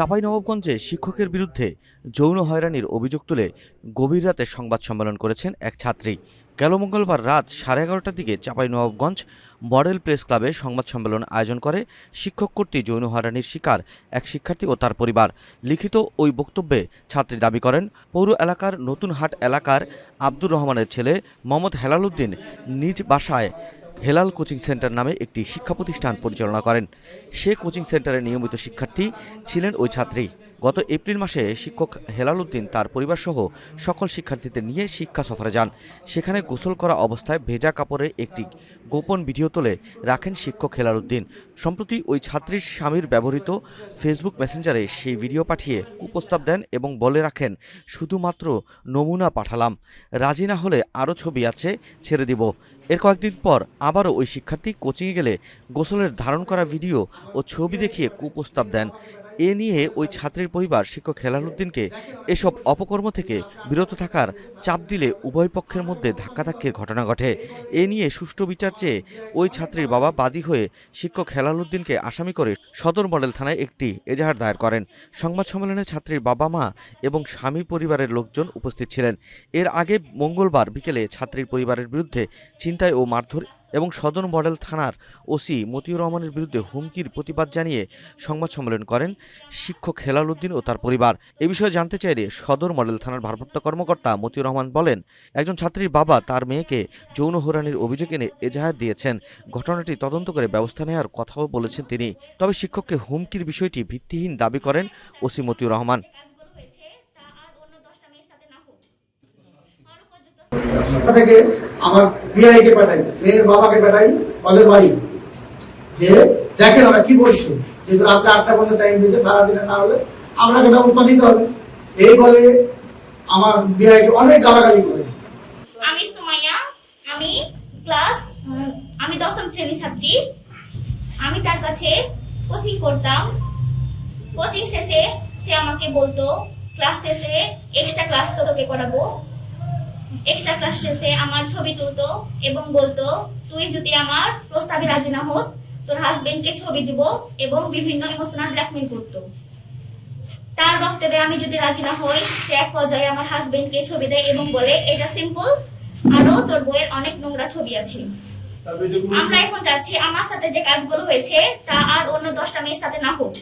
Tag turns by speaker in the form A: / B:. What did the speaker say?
A: চাঁপাইনবাবগঞ্জে শিক্ষকের বিরুদ্ধে যৌন হয়রানির অভিযোগ তুলে গভীর রাতে সংবাদ সম্মেলন করেছেন এক ছাত্রী। গেল মঙ্গলবার রাত সাড়ে এগারোটার দিকে চাঁপাইনবাবগঞ্জ মডেল প্রেস ক্লাবে সংবাদ সম্মেলন আয়োজন করে শিক্ষক কর্তৃক যৌন হয়রানির শিকার এক শিক্ষার্থী ও তার পরিবার। লিখিত ওই বক্তব্যে ছাত্রী দাবি করেন, পৌর এলাকার নতুন হাট এলাকার আব্দুর রহমানের ছেলে মোহাম্মদ হেলালুদ্দিন নিজ বাসায় হেলাল কোচিং সেন্টার নামে একটি শিক্ষা প্রতিষ্ঠান পরিচালনা করেন। সে কোচিং সেন্টারের নিয়মিত শিক্ষার্থী ছিলেন ওই ছাত্রী। গত এপ্রিল মাসে শিক্ষক হেলাল উদ্দিন, তার পরিবারসহ সকল শিক্ষার্থীদের নিয়ে শিক্ষা সফরে যান। সেখানে গোসল করা অবস্থায় ভেজা কাপড়ে একটি গোপন ভিডিও তুলে রাখেন শিক্ষক হেলাল উদ্দিন। সম্প্রতি ওই ছাত্রীর স্বামীর ব্যবহৃত ফেসবুক মেসেঞ্জারে সেই ভিডিও পাঠিয়ে কুপ্রস্তাব দেন এবং বলে রাখেন, শুধুমাত্র নমুনা পাঠালাম। রাজি না হলে আরও ছবি আছে, ছেড়ে দিব। এর কয়েকদিন পর আবারও ওই শিক্ষার্থী কোচিংয়ে গেলে গোসলের ধারণ করা ভিডিও ও ছবি দেখিয়ে কুপ্রস্তাব দেন। এ নিয়ে ওই ছাত্রীর পরিবার শিক্ষক হেলাল উদ্দিনকে এসব অপকর্ম থেকে বিরত থাকার চাপ দিলে উভয় পক্ষের মধ্যে ধাক্কাধাক্কির ঘটনা ঘটে। এ নিয়ে সুষ্ঠু বিচার চেয়ে ওই ছাত্রীর বাবা বাদী হয়ে শিক্ষক হেলাল উদ্দিনকে আসামি করে সদর মডেল থানায় একটি এজাহার দায়ের করেন। সংবাদ সম্মেলনে ছাত্রীর বাবা মা এবং স্বামী পরিবারের লোকজন উপস্থিত ছিলেন। এর আগে মঙ্গলবার বিকেলে ছাত্রীর পরিবারের বিরুদ্ধে ছিনতাই ও মারধর এবং সদর মডেল থানার ওসি মতিউর রহমানের বিরুদ্ধে হুমকির প্রতিবাদ জানিয়ে সংবাদ সম্মেলন করেন শিক্ষক হেলাল উদ্দিন ও তার পরিবার। এ বিষয়ে জানতে চাইলে সদর মডেল থানার ভারপ্রাপ্ত কর্মকর্তা মতিউর রহমান বলেন, একজন ছাত্রীর বাবা তার মেয়েকে যৌন হরানির অভিযোগ এনে এজাহার দিয়েছেন। ঘটনাটি তদন্ত করে ব্যবস্থা নেওয়ার কথাও বলেছেন তিনি। তবে শিক্ষককে হুমকির বিষয়টি ভিত্তিহীন দাবি করেন ওসি মতিউর রহমান
B: কাজগুলো হয়েছে তা আর অন্য দশটা মেয়ের সাথে না হোক আর উপযুক্ত
C: ঢাকা থেকে আমার বিআইকে পাঠাই, মেয়ের বাবাকে পাঠাই ওদের বাড়ি। যে, দেখেন ওরা কি বলছে? যেহেতু রাত্রে আটটা পর্যন্ত টাইম দিতে সারাদিনে না হলে আপনাকে ব্যবস্থা নিতে হবে। এই বলে আমার বিআইকে অনেক গালাগালি করে।
B: আমি সুমাইয়া, আমি ক্লাস আমি দশম শ্রেণির ছাত্রী। আমি তার কাছে কোচিং করতাম। কোচিং শেষে সে আমাকে বলতো ক্লাস শেষে এক্সট্রা ক্লাস তোকে করাবো। এক্সট্রা ক্লাস শেষে আমার ছবি তুলতো এবং বলতো তুই যদি আমার প্রস্তাবে রাজি না হোস তোর হাজবেন্ডকে ছবি দিব এবং বিভিন্ন ইমোশনাল ব্ল্যাকমেল করতো। তার বক্তব্যে আমি যদি রাজি না হই সে এক পর্যায়ে আমার হাজবেন্ডকে ছবি দেয় এবং বলে এটা সিম্পল আরও তোর বইয়ের অনেক নোংরা ছবি আছে। আমরা এখন যাচ্ছি আমার সাথে যে কাজগুলো হয়েছে তা আর অন্য দশটা মেয়ের সাথে না হোক।